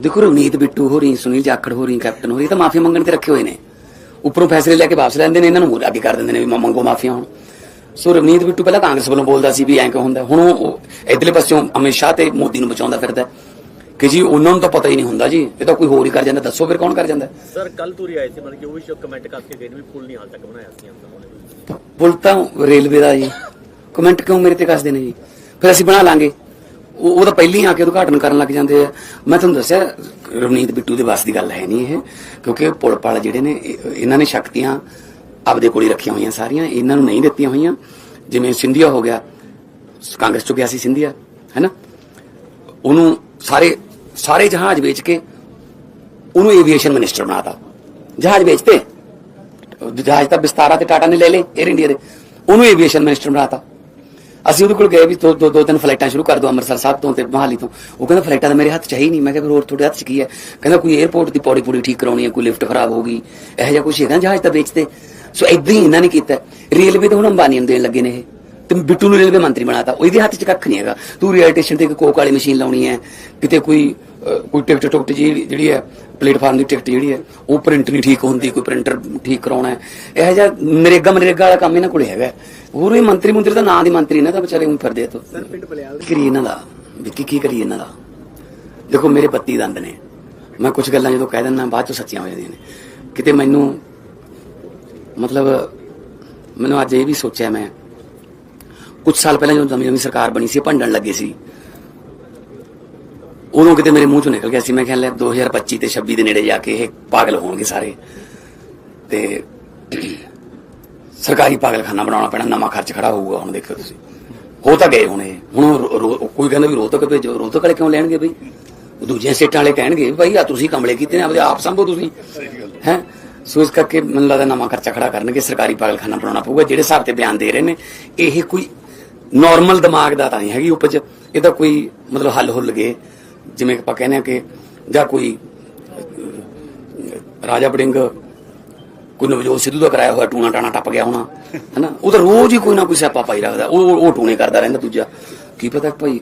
ਦੇਖੋ ਰਵਨੀਤ ਬਿੱਟੂ ਹੋਰੀ ਸੁਨੀਲ ਜਾਖੜ ਹੋਰੀ ਕੈਪਟਨ ਹੋਰੀ ਇਹ ਤਾਂ ਮਾਫੀ ਮੰਗਣ ਤੇ ਰੱਖੇ ਹੋਏ ਨੇ। ਉੱਪਰੋਂ ਫੈਸਲੇ ਲੈ ਕੇ ਵਾਪਸ ਲੈਂਦੇ ਨੇ ਇਹਨਾਂ ਨੂੰ ਅੱਗੇ ਕਰ ਦਿੰਦੇ ਨੇ ਵੀ ਮੰਗੋ ਮਾਫੀਆਂ ਹੁਣ। ਸੋ ਰਵਨੀਤ ਬਿੱਟੂ ਪਹਿਲਾਂ ਕਾਂਗਰਸ ਵੱਲੋਂ ਬੋਲਦਾ ਸੀ ਵੀ ਐਂ ਕਿਉਂ ਹੁੰਦਾ ਹੁਣ ਉਹ ਇਧਰਲੇ ਪਾਸਿਓਂ ਅਮਿਤ ਸ਼ਾਹ ਤੇ ਮੋਦੀ ਨੂੰ ਬਚਾਉਂਦਾ ਫਿਰਦਾ। ਕਿ ਜੀ ਉਹਨਾਂ ਨੂੰ ਤਾਂ ਪਤਾ ਹੀ ਨਹੀਂ ਹੁੰਦਾ ਜੀ ਇਹ ਤਾਂ ਕੋਈ ਹੋਰ ਹੀ ਕਰ ਜਾਂਦਾ ਦੱਸੋ ਫਿਰ ਕੌਣ ਕਰ ਜਾਂਦਾ। ਸਰ ਕੱਲ ਤੁਰੀ ਆਏ ਸੀ ਮਤਲਬ ਕਿ ਉਹ ਵੀ ਕਮੈਂਟ ਕਰਕੇ ਗਏ ਨੇ ਵੀ ਪੁੱਲ ਨਹੀਂ ਹਾਲ ਤੱਕ ਬਣਾਇਆ ਸੀ ਅੰਦਰ ਪੁੱਲ ਤਾਂ ਰੇਲਵੇ ਦਾ ਜੀ ਕਮੈਂਟ ਕਿਉਂ ਮੇਰੇ ਤੇ ਕੱਸਦੇ ਨੇ ਜੀ? ਫਿਰ ਅਸੀਂ ਬਣਾ ਲਾਂਗੇ। ਉਹ ਉਹਦਾ ਪਹਿਲਾਂ ਹੀ ਆ ਕੇ ਉਦਘਾਟਨ ਕਰਨ ਲੱਗ ਜਾਂਦੇ ਆ। ਮੈਂ ਤੁਹਾਨੂੰ ਦੱਸਿਆ, ਰਵਨੀਤ ਬਿੱਟੂ ਦੇ ਵਾਸ ਦੀ ਗੱਲ ਹੈ ਨਹੀਂ ਇਹ, ਕਿਉਂਕਿ ਪੁਲ ਪਾਲ ਜਿਹੜੇ ਨੇ ਇਹਨਾਂ ਨੇ ਸ਼ਕਤੀਆਂ ਆਪਦੇ ਕੋਲ ਹੀ ਰੱਖੀਆਂ ਹੋਈਆਂ ਸਾਰੀਆਂ, ਇਹਨਾਂ ਨੂੰ ਨਹੀਂ ਦਿੱਤੀਆਂ ਹੋਈਆਂ। ਜਿਵੇਂ ਸਿੰਧੀਆ ਹੋ ਗਿਆ, ਕਾਂਗਰਸ ਚੋਂ ਗਿਆ ਸੀ ਸਿੰਧੀਆ ਹੈਨਾ ਉਹਨੂੰ ਸਾਰੇ ਸਾਰੇ ਜਹਾਜ਼ ਵੇਚ ਕੇ ਉਹਨੂੰ ਏਵੀਏਸ਼ਨ ਮਿਨਿਸਟਰ ਬਣਾਤਾ। ਜਹਾਜ਼ ਵੇਚਤੇ। ਜਹਾਜ਼ ਤਾਂ ਵਿਸਤਾਰਾ ਤੇ ਟਾਟਾ ਨੇ ਲੈ ਲਏ 에ਅਰ ਇੰਡੀਆ ਦੇ। ਉਹਨੂੰ ਏਵੀਏਸ਼ਨ ਮਿਨਿਸਟਰ ਬਣਾਤਾ। ਅਸੀਂ ਉਹਦੇ ਕੋਲ ਗਏ ਵੀ ਦੋ ਦੋ ਦੋ ਤਿੰਨ ਫਲਾਈਟਾਂ ਸ਼ੁਰੂ ਕਰ ਦਿਓ ਅੰਮ੍ਰਿਤਸਰ ਸਾਹਿਬ ਤੋਂ ਤੇ ਮਹਾਲੀ ਤੋਂ। ਉਹ ਕਹਿੰਦਾ ਫਲਾਈਟਾਂ ਤਾਂ ਮੇਰੇ ਹੱਥ 'ਚ ਹੈ ਹੀ ਨਹੀਂ। ਮੈਂ ਕਿਹਾ ਫਿਰ ਹੋਰ ਤੁਹਾਡੇ ਹੱਥ 'ਚ ਕੀ ਹੈ? ਕਹਿੰਦਾ ਕੋਈ 에ਅਰਪੋਰਟ ਦੀ ਪੌੜੀ ਪੂੜੀ ਠੀਕ ਕਰਾਉਣੀ ਹੈ, ਕੋਈ ਲਿਫਟ ਖਰਾਬ ਹੋ ਗਈ। ਇਹੋ ਜਿਹਾ ਕੁਝ ਹੈਗਾ ਜਹਾਜ਼ ਤਾਂ ਵੇਚਦੇ। ਸੋ ਇਦਾਂ ਹੀ ਇਹਨਾਂ ਨੇ ਕੀਤਾ। ਰੇਲਵੇ ਤਾਂ ਹੁਣ ਅੰਬਾਨੀ ਨੂੰ ਦੇਣ ਲੱਗੇ ਨੇ ਇਹ। ਤੇ ਬਿੱਟੂ ਨੂੰ ਰੇਲਵੇ ਮੰਤਰੀ ਬਣਾਤਾ। ਉਹਦੇ ਹੱਥ 'ਚ ਕੱਖ ਨਹੀਂ ਹੈਗਾ। ਤੂੰ ਰੇਲ ਸਟੇਸ਼ਨ ਤੇ ਇੱਕ ਕੋਕ ਵਾਲੀ ਮਸ਼ੀਨ ਲਾਉਣੀ ਹੈ। ਕਿਤੇ ਕੋਈ ਕੋਈ ਟਿਕਟ ਟੁਕਟ ਜਿਹੜੀ ਜਿਹੜੀ ਹੈ ਪਲੇਟਫਾਰਮ ਦੀ ਟਿਕਟ ਜਿਹੜੀ ਹੈ ਉਹ ਪ੍ਰਿੰਟ ਨਹੀਂ ਠੀਕ ਹੁੰਦੀ ਕੋਈ ਪ੍ਰਿੰਟਰ ਠੀਕ ਕਰਾਉਣਾ ਹੈ। ਇਹੋ ਜਿਹਾ ਨਰੇਗਾ ਮਨਰੇਗਾ ਵਾਲਾ ਕੰਮ ਇਹਨਾਂ ਕੋਲੇ ਹੈਗਾ ਹੋਰ ਇਹ ਮੰਤਰੀ ਮੰਤਰੀ ਦਾ ਨਾਂ ਦੀ ਮੰਤਰੀ ਨੇ ਤਾਂ ਵਿਚਾਰੇ ਉਹ ਫਿਰਦੇ ਤੋਂ ਸਰ ਪਿੰਡ ਬਲਿਆਲ ਕੀ ਕਰੀਏ ਇਹਨਾਂ ਦਾ? ਵੀ ਕੀ ਕੀ ਕਰੀਏ ਇਹਨਾਂ ਦਾ? ਦੇਖੋ ਮੇਰੇ 32 ਦੰਦ ਨੇ। ਮੈਂ ਕੁਝ ਗੱਲਾਂ ਜਦੋਂ ਕਹਿ ਦਿੰਦਾ ਬਾਅਦ ਚ ਸੱਚੀਆਂ ਹੋ ਜਾਂਦੀਆਂ ਨੇ। ਕਿਤੇ ਮੈਨੂੰ ਮਤਲਬ ਮੈਨੂੰ ਅੱਜ ਇਹ ਵੀ ਸੋਚਿਆ ਮੈਂ ਕੁਝ ਸਾਲ ਪਹਿਲਾਂ ਜਦੋਂ ਨਵੀਂ ਨਵੀਂ ਸਰਕਾਰ ਬਣੀ ਸੀ ਭੰਡਣ ਲੱਗੇ ਸੀ। ਉਦੋਂ ਕਿਤੇ ਮੇਰੇ ਮੂੰਹ ਚੋਂ ਨਿਕਲ ਗਿਆ ਸੀ। ਮੈਂ ਕਿਹਾ ਲੈ 2025 ਤੇ 26 ਦੇ ਨੇੜੇ ਜਾ ਕੇ ਇਹ ਪਾਗਲ ਹੋਣਗੇ ਸਾਰੇ। ਤੇ ਸਰਕਾਰੀ ਪਾਗਲਖਾਨਾ ਬਣਾਉਣਾ ਪੈਣਾ, ਨਵਾਂ ਖਰਚ ਖੜਾ ਹੋਊਗਾ ਹੁਣ ਦੇਖੋ ਤੁਸੀਂ। ਹੋ ਤਾਂ ਗਏ ਹੁਣ ਇਹ। ਹੁਣ ਕੋਈ ਕਹਿੰਦਾ ਵੀ ਰੋਹਤਕ ਭੇਜੋ, ਰੋਤਕ ਵਾਲੇ ਕਿਉਂ ਲੈਣਗੇ ਬਈ? ਦੂਜੇ ਸਟੇਟਾਂ ਵਾਲੇ ਕਹਿਣਗੇ ਵੀ ਭਾਈ ਆ ਤੁਸੀਂ ਕਮਲੇ ਕੀਤੇ ਨੇ, ਆਪਦੇ ਆਪ ਸੰਭੋ ਤੁਸੀਂ। ਹੈ? ਸੋ ਇਸ ਕਰਕੇ ਮੈਨੂੰ ਲੱਗਦਾ ਨਵਾਂ ਖਰਚਾ ਖੜਾ ਕਰਨਗੇ, ਸਰਕਾਰੀ ਪਾਗਲਖਾਨਾ ਬਣਾਉਣਾ ਪਊਗਾ। ਜਿਹੜੇ ਹਿਸਾਬ ਤੇ ਬਿਆਨ ਦੇ ਰਹੇ ਨੇ, ਇਹ ਕੋਈ ਨਾਰਮਲ ਦਿਮਾਗ ਦਾ ਤਾਂ ਨਹੀਂ ਹੈਗੀ ਉਪਜ। ਇਹ ਤਾਂ ਕੋਈ ਮਤਲਬ ਹੱਲ ਹੁੱਲ ਗਏ। ਜਿਵੇਂ ਆਪਾਂ ਕਹਿੰਦੇ ਆ ਕਿ ਜਾਂ ਕੋਈ ਰਾਜਾ ਬੜਿੰਗ ਕੋਈ ਨਵਜੋਤ ਸਿੱਧੂ ਦਾ ਕਰਾਇਆ ਹੋਇਆ ਟੂਣਾ ਟਾਣਾ ਟੱਪ ਗਿਆ ਹੋਣਾ, ਹਨਾ? ਉਹ ਤਾਂ ਰੋਜ਼ ਹੀ ਕੋਈ ਨਾ ਕੋਈ ਸਿਆਪਾ ਪਾਈ ਰੱਖਦਾ, ਉਹ ਉਹ ਟੂਣੇ ਕਰਦਾ ਰਹਿੰਦਾ ਦੂਜਾ। ਕੀ ਪਤਾ ਭਾਈ